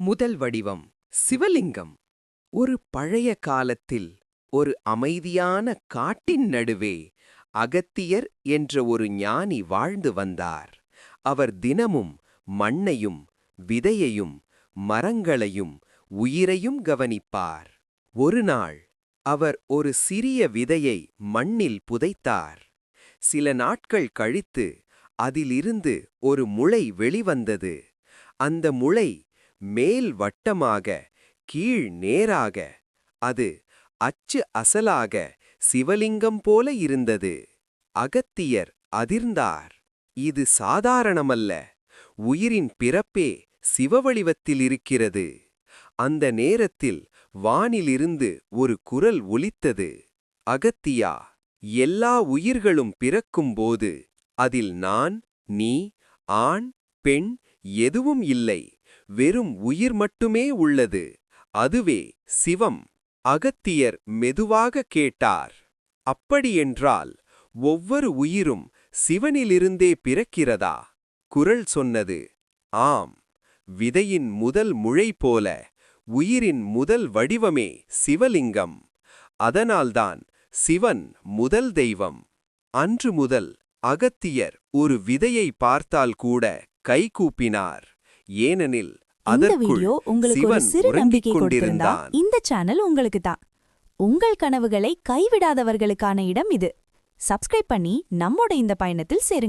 முதல் வடிவம் சிவலிங்கம். ஒரு பழைய காலத்தில் ஒரு அமைதியான காட்டின் நடுவே அகத்தியர் என்ற ஒரு ஞானி வாழ்ந்து வந்தார். அவர் தினமும் மண்ணையும் விதையையும் மரங்களையும் உயிரையும் கவனிப்பார். ஒரு நாள் அவர் ஒரு சிறிய விதையை மண்ணில் புதைத்தார். சில நாட்கள் கழித்து அதிலிருந்து ஒரு முளை வெளிவந்தது. அந்த முளை மேல் வட்டமாக கீழ் நேராக. அது அச்சு அசலாக சிவலிங்கம் போல இருந்தது. அகத்தியர் அதிர்ந்தார். இது சாதாரணமல்ல. உயிரின் பிறப்பே சிவவடிவத்தில் இருக்கிறது. அந்த நேரத்தில் வானிலிருந்து ஒரு குரல் ஒலித்தது. அகத்தியா எல்லா உயிர்களும் பிறக்கும்போது அதில் நான் நீ ஆண் பெண் எதுவும் இல்லை. வெறும் உயிர் மட்டுமே உள்ளது. அதுவே சிவம். அகத்தியர் மெதுவாக கேட்டார். அப்படியென்றால் ஒவ்வொரு உயிரும் சிவனிலிருந்தே பிறக்கிறதா? குரல் சொன்னது. ஆம். விதையின் முதல் முழை போல உயிரின் முதல் வடிவமே சிவலிங்கம். அதனால்தான் சிவன் முதல் தெய்வம். அன்று முதல் அகத்தியர் ஒரு விதையை பார்த்தால் கூட கைகூப்பினார் ஏனெனில் இந்த வீடியோ உங்களுக்கு ஒரு சிறு நம்பிக்கை கொடுத்திருந்தா இந்த சேனல் உங்களுக்கு தான். உங்கள் கனவுகளை கைவிடாதவர்களுக்கான இடம் இது. சப்ஸ்கிரைப் பண்ணி நம்மோட இந்த பயணத்தில் சேருங்க